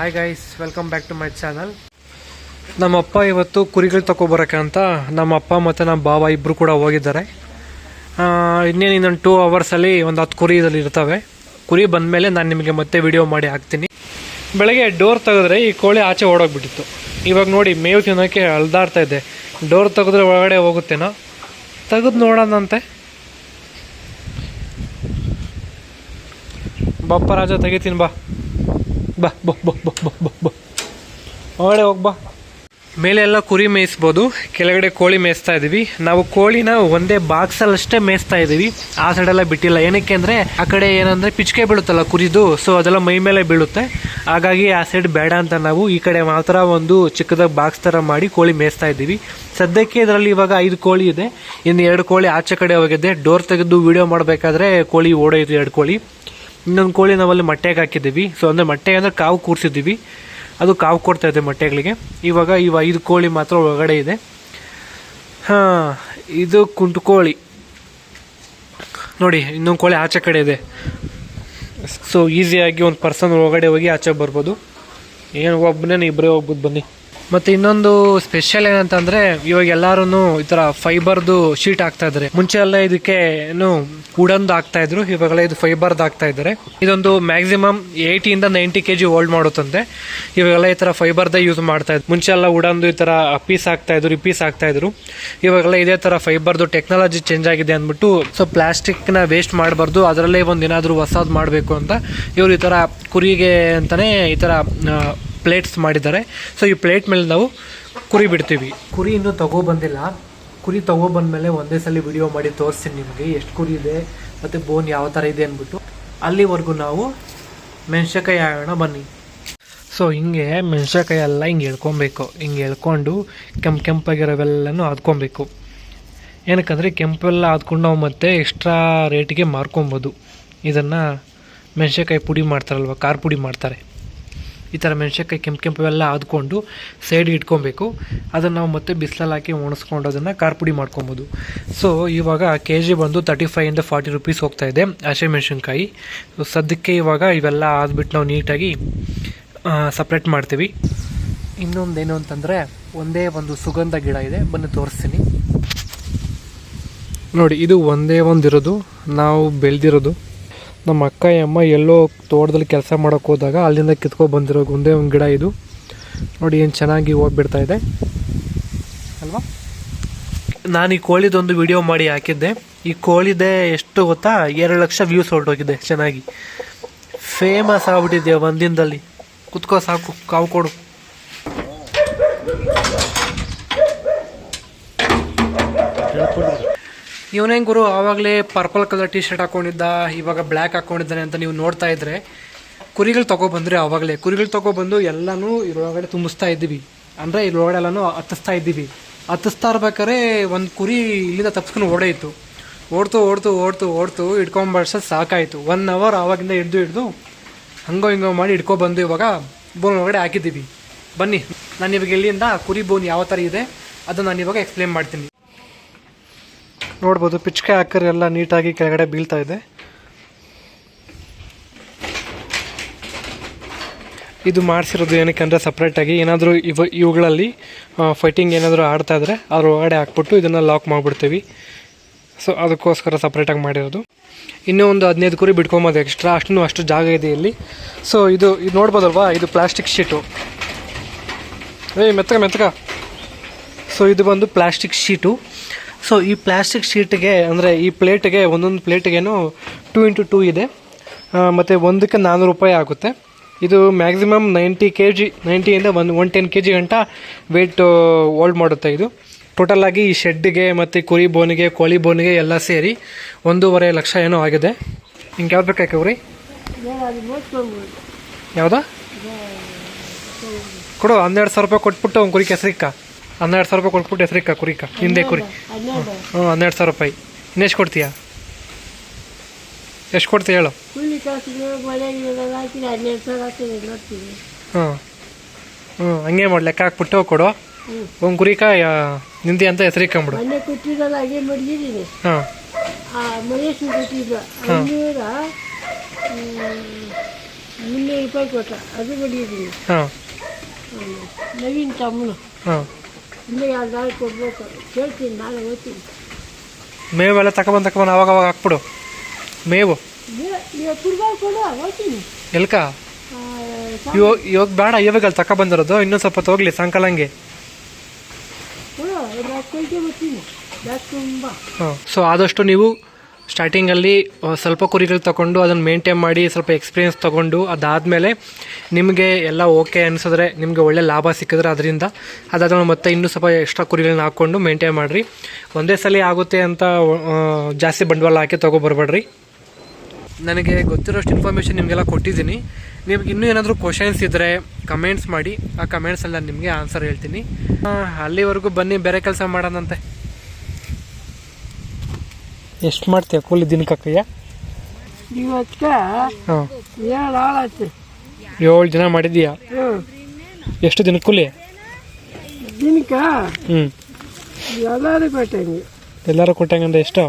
Hi guys welcome back to my channel ನಮ್ಮ ಅಪ್ಪ ಇವತ್ತು ಕುರಿಗಳು ತಗೊಬರಕ್ಕೆ ಅಂತ ನಮ್ಮ ಅಪ್ಪ ಮತ್ತು ನಮ್ಮ ಬಾವ ಇಬ್ಬರು ಕೂಡ ಹೋಗಿದ್ದಾರೆ. ಇನ್ನೇನು ಇನ್ನೊಂದು ಟೂ ಅವರ್ಸಲ್ಲಿ ಒಂದು ಹತ್ತು ಕುರಿ ಇದರಲ್ಲಿ ಇರ್ತವೆ. ಕುರಿ ಬಂದಮೇಲೆ ನಾನು ನಿಮಗೆ ಮತ್ತೆ ವಿಡಿಯೋ ಮಾಡಿ ಹಾಕ್ತೀನಿ. ಬೆಳಗ್ಗೆ ಡೋರ್ ತೆಗೆದ್ರೆ ಈ ಕೋಳಿ ಆಚೆ ಓಡೋಗ್ಬಿಟ್ಟಿತ್ತು. ಇವಾಗ ನೋಡಿ ಮೇವು ತಿನ್ನೋಕ್ಕೆ ಅಳ್ದಾಡ್ತಾ ಇದೆ. ಡೋರ್ ತೆಗೆದ್ರೆ ಒಳಗಡೆ ಹೋಗುತ್ತೇನೋ? ತೆಗೆದು ನೋಡೋಣಂತೆ. ಬಪ್ಪ ರಾಜ ತೆಗಿತೀನಿ ಬಾ. ಬಾ ಬಾ ಬಾ ಬಾ ಬಾ ಬಾ ಬಾ. ಒಳಗಡೆ ಹೋಗ್ ಬಾ. ಮೇಲೆ ಎಲ್ಲ ಕುರಿ ಮೇಯಿಸ್ಬೋದು. ಕೆಳಗಡೆ ಕೋಳಿ ಮೇಯಿಸ್ತಾ ಇದೀವಿ. ನಾವು ಕೋಳಿನ ಒಂದೇ ಬಾಕ್ಸಲ್ಲಿ ಅಷ್ಟೇ ಮೇಯಿಸ್ತಾ ಇದೀವಿ. ಆ ಸೈಡೆಲ್ಲ ಬಿಟ್ಟಿಲ್ಲ. ಏನಕ್ಕೆ ಅಂದ್ರೆ, ಆ ಕಡೆ ಏನಂದ್ರೆ ಪಿಚ್ಕೆ ಬೀಳುತ್ತಲ್ಲ ಕುರಿದು ಸೊ ಅದೆಲ್ಲ ಮೈ ಮೇಲೆ ಬೀಳುತ್ತೆ. ಹಾಗಾಗಿ ಆ ಸೈಡ್ ಬೇಡ ಅಂತ ನಾವು ಈ ಕಡೆ ಮಾತ್ರ ಒಂದು ಚಿಕ್ಕದಾಗಿ ಬಾಕ್ಸ್ ತರ ಮಾಡಿ ಕೋಳಿ ಮೇಯಿಸ್ತಾ ಇದ್ದೀವಿ ಸದ್ಯಕ್ಕೆ ಇದರಲ್ಲಿ ಇವಾಗ ಐದು ಕೋಳಿ ಇದೆ. ಇನ್ನು ಎರಡು ಕೋಳಿ ಆಚೆ ಕಡೆ ಹೋಗಿದೆ. ಡೋರ್ ತೆಗೆದು ವಿಡಿಯೋ ಮಾಡಬೇಕಾದ್ರೆ ಕೋಳಿ ಓಡೋಯ್ತು ಎರಡು ಕೋಳಿ. ಇನ್ನೊಂದು ಕೋಳಿ ನಾವಲ್ಲಿ ಮೊಟ್ಟೆಗೆ ಹಾಕಿದ್ದೀವಿ. ಸೊ ಅಂದರೆ ಮೊಟ್ಟೆ ಅಂದರೆ ಕಾವು ಕೂರಿಸಿದ್ದೀವಿ. ಅದು ಕಾವು ಕೊಡ್ತಾ ಇದೆ ಮೊಟ್ಟೆಗಳಿಗೆ. ಇವಾಗ ಇವ ಐದು ಕೋಳಿ ಮಾತ್ರ ಒಳಗಡೆ ಇದೆ. ಹಾಂ, ಇದು ಕುಂಟು ಕೋಳಿ. ನೋಡಿ, ಇನ್ನೊಂದು ಕೋಳಿ ಆಚೆ ಕಡೆ ಇದೆ. ಸೊ ಈಸಿಯಾಗಿ ಒಂದು ಪರ್ಸನ್ ಒಳಗಡೆ ಹೋಗಿ ಆಚೆ ಬರ್ಬೋದು. ಏನು ಒಬ್ಬನೇ ಇಬ್ಬರೇ ಹೋಗ್ಬೋದು ಬನ್ನಿ. ಮತ್ತು ಇನ್ನೊಂದು ಸ್ಪೆಷಲ್ ಏನಂತಂದ್ರೆ ಇವಾಗ ಎಲ್ಲರೂ ಈ ಥರ ಫೈಬರ್ದು ಶೀಟ್ ಹಾಕ್ತಾ ಇದ್ದಾರೆ ಮುಂಚೆ ಎಲ್ಲ ಇದಕ್ಕೆ ಏನು ವುಡನ್ದು ಹಾಕ್ತಾ ಇದ್ರು ಇವಾಗೆಲ್ಲ ಇದು ಫೈಬರ್ದು ಹಾಕ್ತಾ ಇದ್ದಾರೆ ಇದೊಂದು ಮ್ಯಾಕ್ಸಿಮಮ್ ಏಯ್ಟಿಯಿಂದ ನೈಂಟಿ ಕೆ ಜಿ ಹೋಲ್ಡ್ ಮಾಡುತ್ತಂತೆ. ಇವಾಗೆಲ್ಲ ಈ ಥರ ಫೈಬರ್ದೇ ಯೂಸ್ ಮಾಡ್ತಾ ಇದ್ರು. ಮುಂಚೆ ಎಲ್ಲ ವುಡನ್ದು ಈ ಥರ ಪೀಸ್ ಹಾಕ್ತಾ ಇದ್ರು ಪೀಸ್ ಹಾಕ್ತಾ ಇದ್ರು. ಇವಾಗೆಲ್ಲ ಇದೇ ಥರ ಫೈಬರ್ದು ಟೆಕ್ನಾಲಜಿ ಚೇಂಜ್ ಆಗಿದೆ ಅಂದ್ಬಿಟ್ಟು ಸೊ ಪ್ಲಾಸ್ಟಿಕ್ನ ವೇಸ್ಟ್ ಮಾಡಬಾರ್ದು, ಅದರಲ್ಲೇ ಒಂದು ಏನಾದರೂ ಹೊಸದು ಮಾಡಬೇಕು ಅಂತ ಇವರು ಈ ಥರ ಕುರಿಗೆ ಅಂತಲೇ ಈ ಥರ ಪ್ಲೇಟ್ಸ್ ಮಾಡಿದ್ದಾರೆ. ಸೊ ಈ ಪ್ಲೇಟ್ ಮೇಲೆ ನಾವು ಕುರಿ ಬಿಡ್ತೀವಿ. ಕುರಿ ಇನ್ನೂ ತಗೊಬಂದಿಲ್ಲ ಕುರಿ ತಗೊಬಂದ್ಮೇಲೆ ಒಂದೇ ಸಲ ವಿಡಿಯೋ ಮಾಡಿ ತೋರಿಸ್ತೀನಿ ನಿಮಗೆ. ಎಷ್ಟು ಕುರಿ ಇದೆ, ಮತ್ತು ಬೋನ್ ಯಾವ ಥರ ಇದೆ ಅಂದ್ಬಿಟ್ಟು. ಅಲ್ಲಿವರೆಗೂ ನಾವು ಮೆಣಸಕಾಯಿ ಆಗೋಣ ಬನ್ನಿ. ಸೊ ಹಿಂಗೆ ಮೆಣಸಿನಕಾಯಿ ಎಲ್ಲ ಹಿಂಗೆ ಎಳ್ಕೊಬೇಕು. ಹಿಂಗೆ ಎಳ್ಕೊಂಡು ಕೆಂಪು ಕೆಂಪಾಗಿರೋವೆಲ್ಲನೂ ಆದ್ಕೊಬೇಕು. ಏನಕ್ಕಂದರೆ ಕೆಂಪೆಲ್ಲ ಆದ್ಕೊಂಡು ನಾವು ಮತ್ತೆ ಎಕ್ಸ್ಟ್ರಾ ರೇಟಿಗೆ ಮಾರ್ಕೊಬೋದು. ಇದನ್ನು ಮೆಣಸಿನಕಾಯಿ ಪುಡಿ ಮಾಡ್ತಾರಲ್ವ, ಖಾರ ಪುಡಿ ಮಾಡ್ತಾರೆ. ಈ ಥರ ಮೆಣಸಿನ್ಕಾಯಿ ಕೆಂಪು ಕೆಂಪು ಎಲ್ಲ ಆದ್ಕೊಂಡು ಸೈಡ್ಗೆ ಇಟ್ಕೊಬೇಕು. ಅದನ್ನು ನಾವು ಮತ್ತೆ ಬಿಸಿಲಲ್ಲಿ ಹಾಕಿ ಒಣಸ್ಕೊಂಡು ಅದನ್ನು ಖಾರ ಪುಡಿ ಮಾಡ್ಕೊಬೋದು. ಸೊ ಇವಾಗ ಕೆ ಜಿ ಬಂದು ತರ್ಟಿ ಫೈವಿಂದ ಫಾರ್ಟಿ ರುಪೀಸ್ ಹೋಗ್ತಾ ಇದೆ ಹಸಿಮೆಣ್ಸಿನ್ಕಾಯಿ ಸೊ ಸದ್ಯಕ್ಕೆ ಇವಾಗ ಇವೆಲ್ಲ ಆದ್ಬಿಟ್ಟು ನಾವು ನೀಟಾಗಿ ಸಪ್ರೇಟ್ ಮಾಡ್ತೀವಿ. ಇನ್ನೊಂದೇನು ಅಂತಂದರೆ ಒಂದೇ ಒಂದು ಸುಗಂಧ ಗಿಡ ಇದೆ. ಬಂದು ತೋರಿಸ್ತೀನಿ. ನೋಡಿ, ಇದು ಒಂದೇ ಒಂದು ಇರೋದು ನಾವು ಬೆಳೆದಿರೋದು. ನಮ್ಮ ಅಕ್ಕ ಅಮ್ಮ ಎಲ್ಲೋ ತೋಟದಲ್ಲಿ ಕೆಲಸ ಮಾಡೋಕೆ ಹೋದಾಗ ಅಲ್ಲಿಂದ ಕಿತ್ಕೊಂಡು ಬಂದಿರೋ ಒಂದೇ ಒಂದು ಗಿಡ ಇದು. ನೋಡಿ ಏನು ಚೆನ್ನಾಗಿ ಹೋಗ್ಬಿಡ್ತಾ ಇದೆ. ಅಲ್ವಾ? ನಾನು ಈ ಕೋಳಿದೊಂದು ವಿಡಿಯೋ ಮಾಡಿ ಹಾಕಿದ್ದೆ. ಈ ಕೋಳಿದೆ ಎಷ್ಟು ಗೊತ್ತಾ? ಎರಡು ಲಕ್ಷ ವ್ಯೂಸ್ ಹೊರಟೋಗಿದೆ ಚೆನ್ನಾಗಿ. ಫೇಮಸ್ ಆಗ್ಬಿಟ್ಟಿದೆ ಒಂದಿನದಲ್ಲಿ ಕುತ್ಕೋ ಸಾಕು, ಕಾವು ಕೊಡು. ಇವನೇ ಗುರು, ಆವಾಗಲೇ ಪರ್ಪಲ್ ಕಲರ್ ಟಿ ಶರ್ಟ್ ಹಾಕೊಂಡಿದ್ದ, ಇವಾಗ ಬ್ಲ್ಯಾಕ್ ಹಾಕೊಂಡಿದ್ದಾನೆ ಅಂತ ನೀವು ನೋಡ್ತಾ ಇದ್ರೆ, ಕುರಿಗಳು ತಗೊಬಂದ್ರೆ ಆವಾಗಲೇ, ಕುರಿಗಳು ತಗೊಬಂದು ಎಲ್ಲನೂ ಇದ್ರೊಳಗಡೆ ತುಂಬಿಸ್ತಾ ಇದ್ದೀವಿ. ಅಂದರೆ ಇದ್ರೊಳಗಡೆ ಎಲ್ಲನೂ ಹತ್ತಿಸ್ತಾ ಇದ್ದೀವಿ. ಹತ್ತಿಸ್ತಾ ಇರ್ಬೇಕಾದ್ರೆ ಒಂದು ಕುರಿ ಇಲ್ಲಿಂದ ತಪ್ಸ್ಕೊಂಡು ಓಡಾಯಿತು. ಓಡ್ತು ಓಡ್ತು ಓಡ್ತು ಓಡ್ತು ಹಿಡ್ಕೊಂಬರ್ಸೋದು ಸಾಕಾಯಿತು. ಒನ್ ಅವರ್ ಆವಾಗಿಂದ ಹಿಡ್ದು ಹಿಡ್ದು, ಹಂಗೋ, ಹಿಂಗೋ ಮಾಡಿ ಹಿಡ್ಕೊಬಂದು ಇವಾಗ ಬೋನ್ ಒಳಗಡೆ ಹಾಕಿದ್ದೀವಿ. ಬನ್ನಿ, ನಾನು ಇವಾಗ ಇಲ್ಲಿಂದ ಕುರಿ ಬೋನ್ ಯಾವ ಥರ ಇದೆ, ಅದನ್ನು ನಾನು ಇವಾಗ ಎಕ್ಸ್ಪ್ಲೇನ್ ಮಾಡ್ತೀನಿ. ನೋಡ್ಬೋದು. ಪಿಚ್ಕೆ ಹಾಕರ್ ಎಲ್ಲ ನೀಟಾಗಿ ಕೆಳಗಡೆ ಬೀಳ್ತಾ ಇದೆ. ಇದು ಮಾಡಿಸಿರೋದು ಏನಕ್ಕೆ ಅಂದರೆ ಸಪ್ರೇಟಾಗಿ ಏನಾದರೂ ಇವ ಇವುಗಳಲ್ಲಿ ಫೈಟಿಂಗ್ ಏನಾದರೂ ಆಡ್ತಾ ಇದ್ರೆ ಅದ್ರ ಒಳಗಡೆ ಹಾಕ್ಬಿಟ್ಟು ಇದನ್ನು ಲಾಕ್ ಮಾಡಿಬಿಡ್ತೀವಿ. ಸೊ ಅದಕ್ಕೋಸ್ಕರ ಸಪ್ರೇಟಾಗಿ ಮಾಡಿರೋದು. ಇನ್ನೂ ಒಂದು ಹದಿನೈದು ಕುರಿ ಬಿಟ್ಕೊಬೋದು ಎಕ್ಸ್ಟ್ರಾ ಅಷ್ಟು ಅಷ್ಟು ಜಾಗ ಇದೆ ಇಲ್ಲಿ. ಸೊ ಇದು ಇದು ನೋಡ್ಬೋದಲ್ವಾ? ಇದು ಪ್ಲಾಸ್ಟಿಕ್ ಶೀಟು ಏಯ್, ಮೆತ್ತಗ ಮೆತ್ತಗ. ಸೊ ಇದು ಬಂದು ಪ್ಲಾಸ್ಟಿಕ್ ಶೀಟು ಸೊ ಈ ಪ್ಲಾಸ್ಟಿಕ್ ಶೀಟ್ಗೆ ಅಂದರೆ ಈ ಪ್ಲೇಟ್ಗೆ ಒಂದೊಂದು ಪ್ಲೇಟ್ಗೇನು ಟೂ ಇಂಟು ಟೂ ಇದೆ. ಮತ್ತು ಒಂದಕ್ಕೆ ನಾನ್ನೂರು ರೂಪಾಯಿ ಆಗುತ್ತೆ. ಇದು ಮ್ಯಾಕ್ಸಿಮಮ್ ನೈಂಟಿ ಕೆ ಜಿ ನೈಂಟಿಯಿಂದ ಒಂದು ಒನ್ ಟೆನ್ ಕೆ ಜಿ ಗಂಟ ವೆಯ್ಟ್ ಹೋಲ್ಡ್ ಮಾಡುತ್ತೆ ಇದು. ಟೋಟಲ್ ಆಗಿ ಈ ಶೆಡ್ಡಿಗೆ ಮತ್ತು ಕುರಿ ಬೋನಿಗೆ ಕೋಳಿ ಬೋನಿಗೆ ಎಲ್ಲ ಸೇರಿ ಒಂದೂವರೆ ಲಕ್ಷ ಏನೋ ಆಗಿದೆ. ಹಿಂಗೆ ಯಾವ್ದು ಬೇಕಾಕವ್ರಿ ಯಾವುದಾ? ಕೊಡು, ಹನ್ನೆರಡು ಸಾವಿರ ರೂಪಾಯಿ ಕೊಟ್ಬಿಟ್ಟು ಅವ್ನು ಕುರಿ ಹೆಸರಿಕ್ಕ ಹನ್ನೆರಡು ಸಾವಿರ ರೂಪಾಯಿ ಕೊಟ್ಬಿಟ್ಟು ಹೆಸರಿಕ್ಕ ಕುರಿಕ? ಹಿಂದೆ ಕುರಿ. ಹ್ಞೂ ಹನ್ನೆರಡು ಸಾವಿರ ರೂಪಾಯಿ. ಇನ್ನೆಷ್ಟು ಕೊಡ್ತೀಯಾ? ಎಷ್ಟು ಕೊಡ್ತೀಯ ಹೇಳು. ಹಾಂ ಹ್ಞೂ ಹಂಗೆ ಮಾಡಿ ಲೆಕ್ಕ ಹಾಕ್ಬಿಟ್ಟು ಕೊಡು. ಒಂದು ಕುರಿಕ ನಿಂದಿ ಅಂತ ಹೆಸರಿಕ್ಕಂಬಿಡು. ಹಾಂ ಮುನ್ನೂರು ರೂಪಾಯಿ ಕೊಟ್ಟ. ಅದು ಬಡಿಯಿದ್ದೀನಿ ಹಾಂ ನವೀನ್ ತಮ್ಮನು. ಹಾಂ ಇನ್ನೂ ಎರಡು ಕೊಡ್ಬೇಕು. ಕೇಳ್ತೀನಿ ನಾಳೆ ಓದ್ತೀನಿ ಮೇವೆಲ್ಲ ತಗೊಬಂದು ತಗೊಬಂದು ಅವಾಗ ಅವಾಗ ಹಾಕ್ಬಿಡು. ಮೇವು. ಕೊಡು ಎಲ್ಕ? ಇವಾಗ ಇವಾಗ ಬೇಡ ಇವಾಗ ಅಲ್ಲಿ ತಗೊಬಂದಿರೋದು ಇನ್ನೊಂದು ಸ್ವಲ್ಪ ಹೋಗ್ಲಿ ಸಾಯಂಕಾಲ ಹಂಗೆ. ಸೊ ಆದಷ್ಟು ನೀವು ಸ್ಟಾರ್ಟಿಂಗಲ್ಲಿ ಸ್ವಲ್ಪ ಕುರಿಗಳು ತಗೊಂಡು ಅದನ್ನು ಮೇಂಟೈನ್ ಮಾಡಿ, ಸ್ವಲ್ಪ ಎಕ್ಸ್ಪೀರಿಯೆನ್ಸ್ ತೊಗೊಂಡು ಅದಾದಮೇಲೆ ನಿಮಗೆ ಎಲ್ಲ ಓಕೆ ಅನಿಸಿದ್ರೆ ನಿಮಗೆ ಒಳ್ಳೆ ಲಾಭ ಸಿಕ್ಕಿದ್ರೆ ಅದರಿಂದ. ಅದಾದ್ಮೇಲೆ ಮತ್ತೆ ಇನ್ನೂ ಸ್ವಲ್ಪ ಎಕ್ಸ್ಟ್ರಾ ಕುರಿಗಳನ್ನ ಹಾಕ್ಕೊಂಡು ಮೇಂಟೈನ್ ಮಾಡಿರಿ. ಒಂದೇ ಸಲ ಆಗುತ್ತೆ ಅಂತ ಜಾಸ್ತಿ ಬಂಡವಾಳ ಹಾಕಿ ತೊಗೊಬರ್ಬೇಡ್ರಿ ನನಗೆ ಗೊತ್ತಿರೋಷ್ಟು ಇನ್ಫಾರ್ಮೇಷನ್ ನಿಮಗೆಲ್ಲ ಕೊಟ್ಟಿದ್ದೀನಿ. ನಿಮ್ಗೆ ಇನ್ನೂ ಏನಾದರೂ ಕ್ವಶನ್ಸ್ ಇದ್ದರೆ ಕಮೆಂಟ್ಸ್ ಮಾಡಿ, ಆ ಕಮೆಂಟ್ಸಲ್ಲಿ ನಾನು ನಿಮಗೆ ಆನ್ಸರ್ ಹೇಳ್ತೀನಿ. ಅಲ್ಲಿವರೆಗೂ ಬನ್ನಿ, ಬೇರೆ ಕೆಲಸ ಮಾಡೋಣಂತೆ. ಎಷ್ಟು ಮಾಡ್ತೀಯ ಕೂಲಿ ದಿನಕ್ಕಯ್ಯ ಅಕ್ಕಯ್ಯ ಹಾಂ. ಏಳು ಜನ ಏಳು ಮಾಡಿದ್ದೀಯಾ? ಹ್ಞೂ. ಎಷ್ಟು ದಿನ ಕೂಲಿ? ದಿನಕ್ಕೆ ಹ್ಞೂ ಎಲ್ಲರೂ ಕೊಟ್ಟಂಗೆ ಎಲ್ಲರೂ ಕೊಟ್ಟಂಗಂದ್ರೆ ಎಷ್ಟು?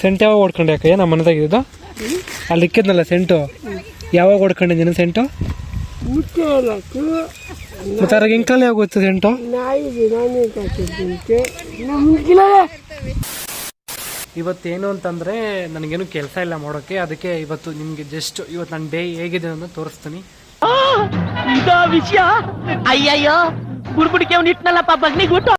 ಸೆಂಟ್ ಯಾವಾಗ ಹೊಡ್ಕೊಂಡೆ ಅಕ್ಕಯ್ಯ ನಮ್ಮ ಮನೆದಾಗಿದ್ದು ಅಲ್ಲಿ ಇಕ್ಕಿದ್ನಲ್ಲ ಸೆಂಟು? ಯಾವಾಗ ಹೊಡ್ಕೊಂಡಿದ್ದೀನಿ ಸೆಂಟು? ಮುಟ್ಟೆ ಇಲ್ಲ ತು ಮತ್ತೆ ಅದ್ರಾಗ ಇಂಕಲ್ಲಿ ಯಾವಾಗ ಗೊತ್ತು ಸೆಂಟು ನಾಯಿ ನಮ್ಗಿಲ್ಲ ಇವತ್ತೇನು ಅಂತಂದರೆ ನನಗೇನು ಕೆಲಸ ಇಲ್ಲ ಮಾಡೋಕ್ಕೆ ಅದಕ್ಕೆ ಇವತ್ತು ನಿಮಗೆ ಜಸ್ಟ್ ಇವತ್ತು ನನ್ನ ಡೇ ಹೇಗಿದೆ ಅಂತ ತೋರಿಸ್ತೀನಿ. ವಿಷಯ? ಅಯ್ಯಯ್ಯೋ ಬುಡ್ಬುಡಿಕೆ ಅವ್ನು ಇಟ್ನಲ್ಲಪ್ಪ ಬಗ್ನಿಗುಟ್ಟು